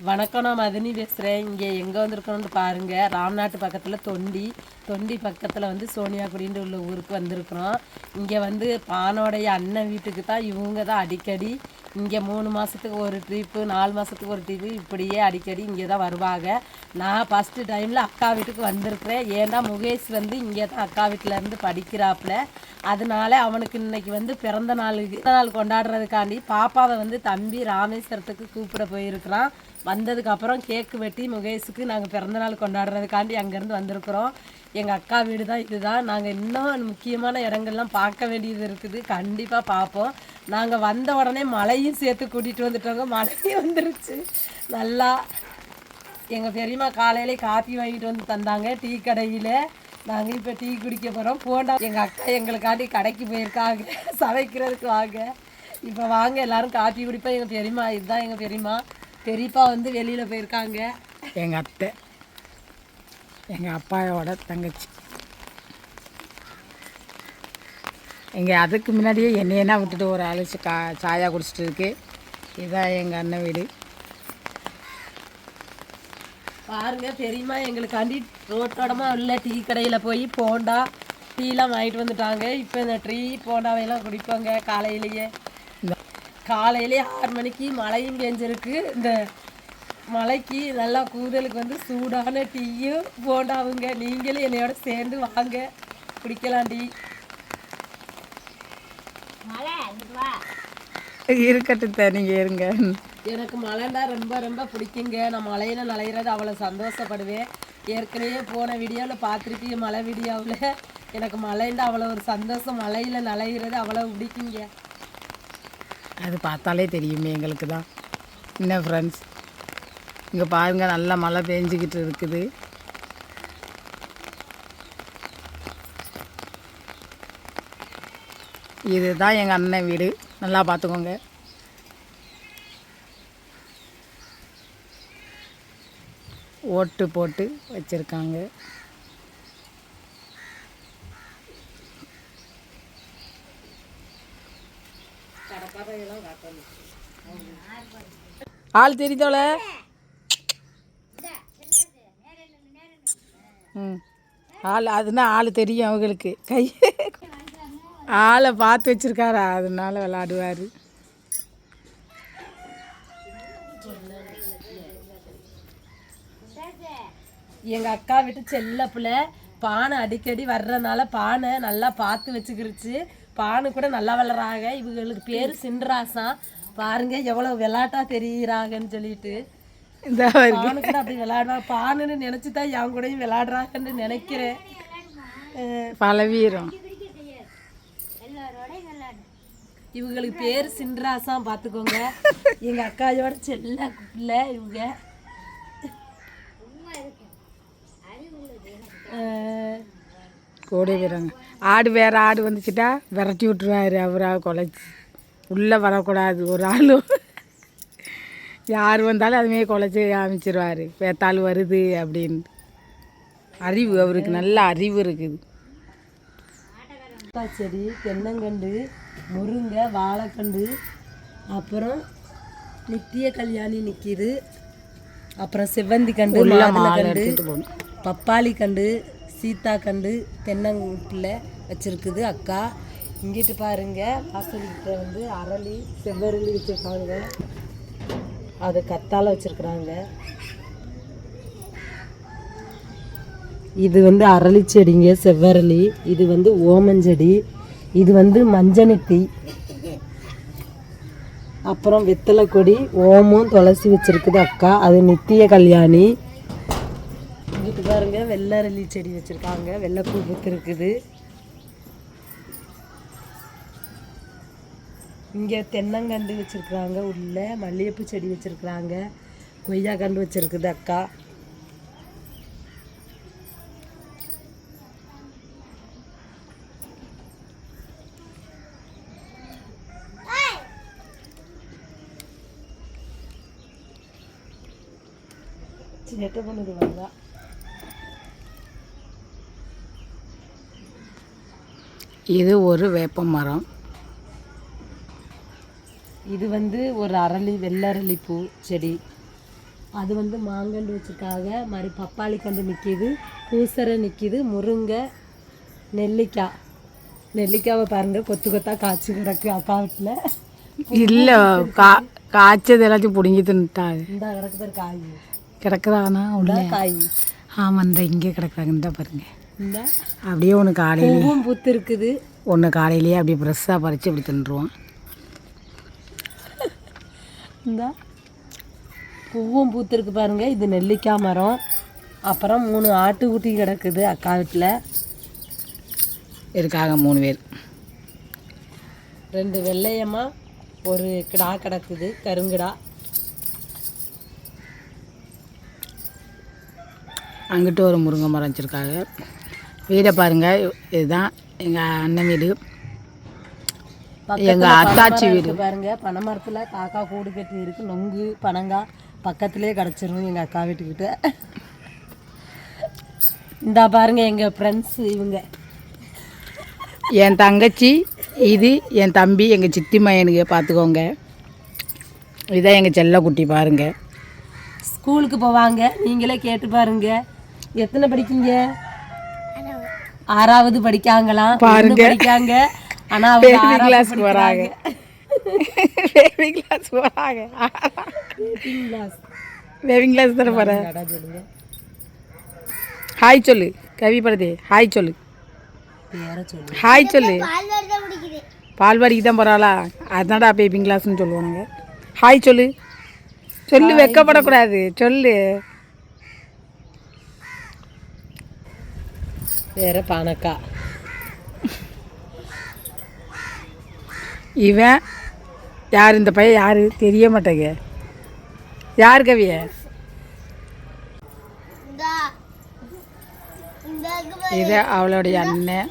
வணக்கம் நான் மதினி பேசுகிறேன் இங்கே எங்கே வந்திருக்கோம்னு பாருங்கள் ராம்நாட்டு பக்கத்தில் தொண்டி தொண்டி பக்கத்தில் வந்து சோனியாக்குடின்ற உள்ள ஊருக்கு வந்திருக்கிறோம். இங்கே வந்து பானோடைய அண்ணன் வீட்டுக்கு தான் இவங்க தான் அடிக்கடி இங்கே மூணு மாதத்துக்கு ஒரு ட்ரிப்பு நாலு மாதத்துக்கு ஒரு ட்ரிப்பு இப்படியே அடிக்கடி இங்கே தான் வருவாங்க. நான் ஃபஸ்ட்டு டைமில் அக்கா வீட்டுக்கு வந்திருக்கிறேன். ஏன்னா முகேஷ் வந்து இங்கே தான் அக்கா வீட்டிலேருந்து படிக்கிறாப்புல. அதனால அவனுக்கு இன்னைக்கு வந்து பிறந்த நாளுக்கு பிறந்த நாள் கொண்டாடுறதுக்காண்டி பாப்பாவை வந்து தம்பி ராமேஸ்வரத்துக்கு கூப்பிட போயிருக்கிறான். வந்ததுக்கப்புறம் கேக்கு வெட்டி முகேஷுக்கு நாங்கள் பிறந்த நாள் கொண்டாடுறதுக்காண்டி அங்கேருந்து வந்திருக்கிறோம். எங்கள் அக்கா வீடு தான் இதுதான். நாங்கள் இன்னும் முக்கியமான இடங்கள்லாம் பார்க்க வேண்டியது இருக்குது. கண்டிப்பாக பார்ப்போம். நாங்கள் வந்த உடனே மழையும் சேர்த்து கூட்டிகிட்டு வந்துட்டோங்க. மழையும் வந்துருச்சு. நல்லா எங்கள் பெரியம்மா காலையிலே காஃபி வாங்கிட்டு வந்து தந்தாங்க. டீ கடையில். நாங்கள் இப்போ டீ குடிக்க போகிறோம் போண்டா எங்கள் அக்கா எங்களுக்காண்டி கடைக்கு போயிருக்காங்க. சமைக்கிறதுக்கு வாங்க. இப்போ வாங்க எல்லாரும் காஃபி குடிப்போம். எங்கள் பெரியம்மா இதுதான் எங்கள் பெரியம்மா. பெரியப்பா வந்து வெளியில் போயிருக்காங்க. எங்கள் அத்தை எங்கள் அப்பாவோட தங்கச்சி. இங்கே அதுக்கு முன்னாடியே என்னையனா விட்டுட்டு ஒரு அழைச்சி கா சாயா குடிச்சிட்டு இருக்கு. இதுதான் எங்கள் அண்ணன் வீடு. பாருங்க பெரியம்மா எங்களுக்காண்டி ரோட்டோடமாக உள்ள டீ கடையில் போய் போண்டா டீலாம் வாங்கிட்டு வந்துட்டாங்க. இப்போ இந்த டீ போண்டாவையெல்லாம் குடிப்பாங்க. காலையிலேயே. காலையிலே ஆறு மணிக்கு மழையும் பெஞ்சிருக்கு. இந்த மழைக்கு நல்லா கூதலுக்கு வந்து சூடான டீயும் போண்டாவுங்க. நீங்களும் என்னையோட சேர்ந்து வாங்க. குடிக்கலாம் டீ. இருக்கட்டும் தான் நீங்கள் இருங்க. எனக்கு மழைண்டா ரொம்ப ரொம்ப பிடிக்குங்க. நான் மழையில நனைகிறது அவ்வளோ சந்தோஷப்படுவேன். ஏற்கனவே போன வீடியோவில் பார்த்துருப்பீங்க மழை வீடியோவில். எனக்கு மழைண்டா அவ்வளோ ஒரு சந்தோஷம். மழையில் நனைகிறது அவ்வளோ பிடிக்குங்க. அது பார்த்தாலே தெரியுமே எங்களுக்கு தான் என்ன ஃப்ரெண்ட்ஸ் இங்கே பாருங்கள் நல்லா மழை பெஞ்சிக்கிட்டு இருக்குது. இதுதான் எங்கள் அண்ணன் வீடு. நல்லா பார்த்துக்கோங்க ஓட்டு போட்டு வச்சுருக்காங்க. ஆள் தெரியுதோல? ம். ஆள் அதுனா ஆள் தெரியும் அவங்களுக்கு. கை ஆளை பார்த்து வச்சிருக்காரா? அதனால விளாடுவார் எங்கள் அக்கா வீட்டு செல்ல பிள்ளை பானை அடிக்கடி வர்றதுனால பானை நல்லா பார்த்து வச்சுக்கிருச்சு. பானை கூட நல்லா வளராங்க இவங்களுக்கு பேர் சின்ராசம் பாருங்க எவ்வளோ விளாட்டா தெரியுறாங்கன்னு சொல்லிட்டு. இந்த பானு கூட அப்படி விளையாடுவா பானுன்னு நினைச்சு தான் என் கூடயும் விளையாடுறாங்கன்னு நினைக்கிறேன். பலவீரம் இவங்களுக்கு பேர் சின்ராசம் பார்த்துக்கோங்க எங்க அக்காயோட செல்ல பிள்ளை இவங்க. கோடி வீரங்க. ஆடு வேற ஆடு வந்துச்சுட்டா விரட்டி விட்டுருவாரு அவரா குலைச்சி. உள்ளே வரக்கூடாது ஒரு ஆள். யார் வந்தாலும் அதுமாரி குலைச்சி காமிச்சிருவார். வேத்தாள் வருது அப்படின்னு. அறிவு அவருக்கு நல்ல அறிவு இருக்குது. செடி தென்னங்கண்டு முருங்கை வாழைக்கண்டு அப்புறம் நித்திய கல்யாணி நிற்கிது அப்புறம் செவ்வந்தி கண்டு மாதுளை கண்டு பப்பாளி கண்டு சீத்தா கண்டு தென்னங்கில் வச்சிருக்குது அக்கா. இங்கிட்டு பாருங்க வாசல்கிட்ட வந்து அரளி செவ்வரளி வச்சிருக்காங்க. அது கத்தால வச்சிருக்கிறாங்க. இது வந்து அரளி செடிங்க செவ்வரளி. இது வந்து ஓமஞ்செடி. இது வந்து மஞ்சனத்தி அப்புறம் வெத்தலை கொடி ஓமும் துளசி வச்சிருக்குது அக்கா. அது நித்திய கல்யாணி. இங்கிட்டு பாருங்க வெள்ளரளி செடி வச்சிருக்காங்க. வெள்ளைப்பூ பூத்திருக்குது. இங்க தென்னங்கண்டு வச்சுருக்குறாங்க உள்ள மல்லிகைப்பூ செடி வச்சுருக்குறாங்க. கொய்யா கண்டு வச்சிருக்குது அக்கா. சேட்டை பண்ணுது வந்தா இது ஒரு வேப்ப மரம். இது வந்து ஒரு அரளி வெள்ளரளி பூ செடி. அது வந்து மாங்கன்று வச்சுருக்காங்க. மாதிரி பப்பாளி கண்டு நிற்கிது பூசரை நிற்கிது முருங்கை நெல்லிக்காய். நெல்லிக்காவை பாருங்க கொத்து கொத்தா காய்ச்சி கிடக்கு அக்கா வீட்டில் இல்லை கா காய்ச்சது எல்லாத்தையும் பிடுங்கி தின்னுட்டாங்க இந்த கிடக்கு பேர் காய். கிடக்குறானா உள்ள? காய் ஆமாம் இந்த இங்கே கிடக்குறாங்க இந்த பாருங்க. இந்த? அப்படியே ஒன்று காலையிலே பூவும் பூத்து இருக்குது ஒன்று காலையிலேயே அப்படியே ஃப்ரெஷ்ஷாக பறித்து அப்படி தின்றுவோம் இந்த? பூவும் பூத்திருக்கு பாருங்க. இது நெல்லிக்காய் மரம். அப்புறம் மூணு ஆட்டுக்குட்டி கிடக்குது அக்கா வீட்டில் இருக்காங்க மூணு பேர். ரெண்டு வெள்ளையம்மா ஒரு கிடா கிடக்குது கருங்கிடா. அங்கிட்டு ஒரு முருங்கை மரம் வச்சுருக்காங்க. வீடை பாருங்கள் இதுதான் எங்கள் அண்ணன் வீடு. பக்கத்துல எங்க அத்தாச்சி வீடு. பாருங்க. பனைமரத்துல காக்கா கூடு கட்டி இருக்கு. நொங்கு பனங்காய் பக்கத்திலே கிடச்சிரும் எங்க அக்கா வீட்டுக்கிட்ட. இந்தா பாருங்க எங்க ஃப்ரெண்ட்ஸ் இவங்க. என் தங்கச்சி இது என் தம்பி எங்கள் சித்தி மயனுக்கு பார்த்துக்கோங்க இதான் எங்கள் செல்லக்குட்டி பாருங்க. ஸ்கூலுக்கு போவாங்க. நீங்களே கேட்டு பாருங்க. எத்தனை படிக்கீங்க? ஆறாவது. படிக்காங்களாம் பாருங்க. படிக்காங்க? ஆனா பேபி கிளாஸ்க்கு வராங்க. Baby class class. Baby class தானே சொல்லுங்க. ஹாய் சொல்லு. கவி படுதே. ஹாய் சொல்லு. ஹாய் சொல்லு. பால்வாடிக்கு தான் போகிறாளா அதான்டா பேபிங் கிளாஸ்னு சொல்லுவானுங்க. ஹாய் சொல்லு. சொல்லு வெக்கப்படக்கூடாது. சொல்லு. வேற பானக்கா இவன் யார் இந்த பையன் யார் தெரிய மாட்டேங்க யார் கவிய இது அவளுடைய அண்ணன்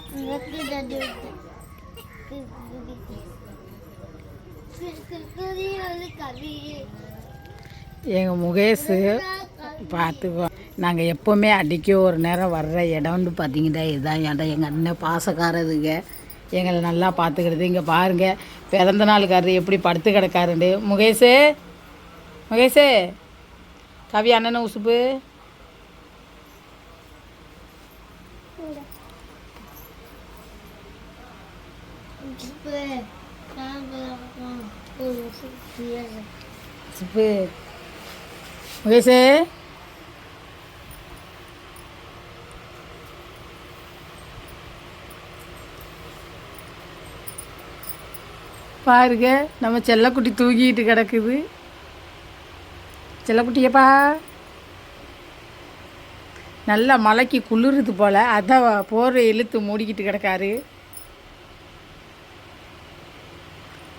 எங்கள் முகேஷ் பார்த்துக்குவோம் நாங்கள் எப்போவுமே அடிக்க ஒரு நேரம் வர்ற இடம்னு பார்த்தீங்கன்னா இதுதான் இடம். எங்கள் அண்ணன் பாசக்காரதுங்க எங்களை நல்லா பார்த்துக்கிறது. இங்கே பாருங்கள் பிறந்த நாளுக்காரர் எப்படி படுத்து கிடக்காருண்டு முகேஷு முகேஷு கவி அண்ணன் உசுப்பு. உசுப்பு. முகேஷு. பாருங்க. நம்ம செல்லக்குட்டி தூங்கிட்டு கிடக்குது. செல்லக்குட்டியப்பா. நல்லா மலைக்கு குளிருது போல். அதான் போர் இழுத்து மூடிக்கிட்டு கிடக்காரு.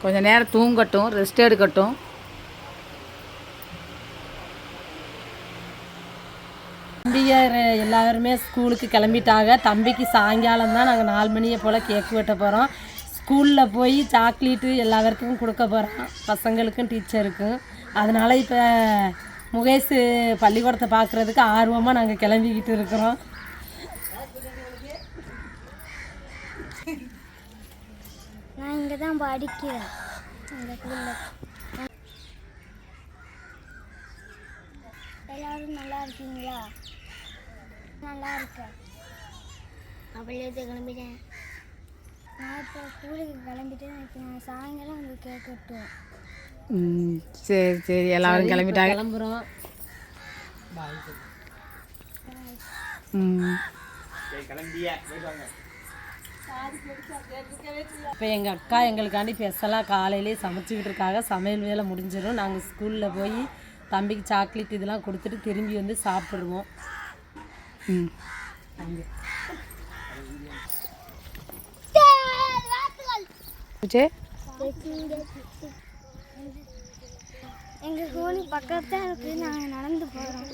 கொஞ்ச நேரம் தூங்கட்டும் ரெஸ்ட் எடுக்கட்டும். தம்பியார் எல்லாருமே ஸ்கூலுக்கு கிளம்பிட்டாங்க. தம்பிக்கு சாயங்காலம் தான் நாங்கள் நாலு மணியை போல் கேக் வெட்ட போகிறோம் ஸ்கூலில் போய் சாக்லேட்டு எல்லாருக்கும் கொடுக்க போகிறோம் பசங்களுக்கும் டீச்சருக்கும். அதனால் இப்போ முகேஷ் பள்ளிக்கூடத்தை பார்க்குறதுக்கு ஆர்வமாக நாங்கள் கிளம்பிக்கிட்டு இருக்கிறோம். நான் இங்கே தான் படிக்கிறேன் எல்லாரும் நல்லா இருக்கீங்களா? நல்லா இருக்கேன். அப்படியே கிளம்பிட்டேன். நான் இப்போ ஸ்கூலுக்கு கிளம்பிட்டேன் இப்போ நான் சாயங்காலம் வந்து கேக் வெட்டுவேன். ம், சரி சரி எல்லாரும் கிளம்பிட்டாங்க. கிளம்புறோம். ம். இப்போ எங்கள் அக்கா எங்களுக்காண்டி ஸ்பெஷலாக காலையிலே சமைச்சிக்கிட்டு இருக்காங்க. சமையல் வேலை முடிஞ்சிடும். நாங்கள் ஸ்கூலில் போய் தம்பிக்கு சாக்லேட் இதெல்லாம் கொடுத்துட்டு திரும்பி வந்து சாப்பிடுவோம். ம். சரி எங்கள் பக்கத்தில் இருக்குது நாங்கள் நடந்து போகிறோம்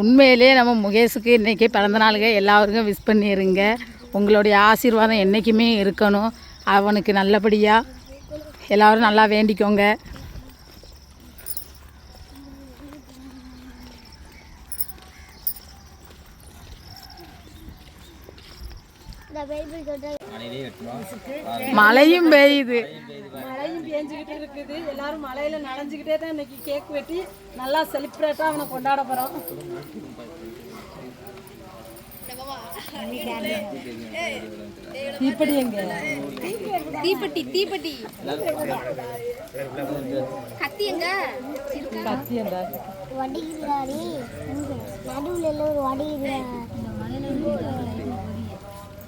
உண்மையிலே நம்ம முகேஷுக்கு இன்றைக்கி பிறந்த நாளுங்க. எல்லாருக்கும் விஷ் பண்ணிடுங்க உங்களுடைய ஆசீர்வாதம் என்றைக்குமே இருக்கணும். அவனுக்கு நல்லபடியாக எல்லாரும் நல்லா வேண்டிக்கோங்க இந்த பைபிள் தொட்டா மழையும் பெய்யுது. மழையும் பேஞ்சுக்கிட்டு இருக்குது. எல்லாரும் மழையில நனைஞ்சுக்கிட்டே தான் இன்னைக்கு கேக் வெட்டி நல்லா செலிப்ரேட்டா அவனை கொண்டாட போறோம். தீப்பெட்டி எங்க? தீப்பெட்டி தீப்பெட்டி. கத்தி எங்க? கத்தி அந்த வடிகிறாடி. நடுவில் எல்லாம் ஒரு வடிகிறா.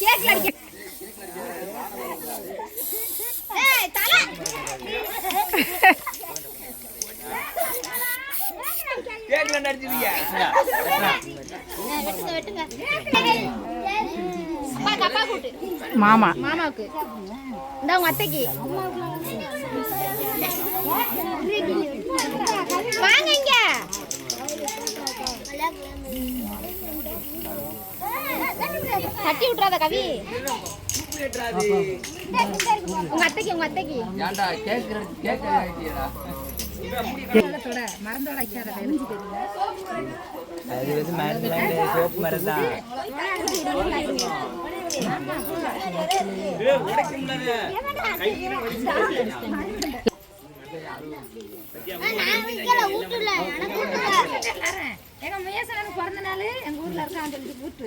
கேக்ல கூட்டு மாமா. மாமாவுக்கு. இந்த உங்க அத்தைக்கு வாங்க இங்க தட்டி விட்டுறாத கவி. உங்க அத்தைக்கு உங்க அத்தைக்கு. அது வந்து மரத்துல சோப்பு ஊட்டுல எங்க மேசனுக்கு பிறந்த நாள் எங்க ஊர்ல இருக்கான்னு சொல்லிட்டு கூட்டு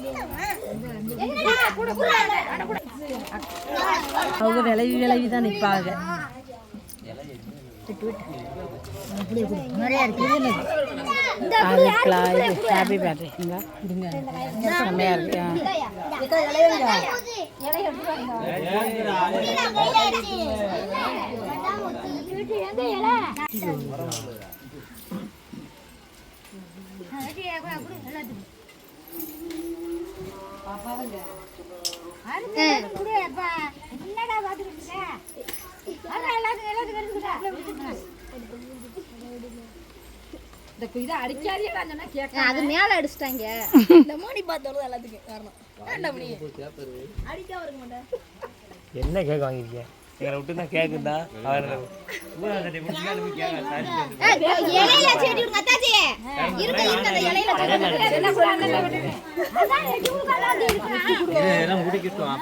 அவங்க விளைவி விளைவி தான் நிற்பாங்க. அதுக்குலாம் இது ஹாப்பி பர்த்டேங்களா செம்மையாக இருக்கு ஆ. அது மேல அடிச்சிட்டாங்க என்ன கேக் வாங்கிருக்கீங்க எங்களை விட்டு தான் கேக்குதா அவர். எல்லாம் முடிக்கட்டும்.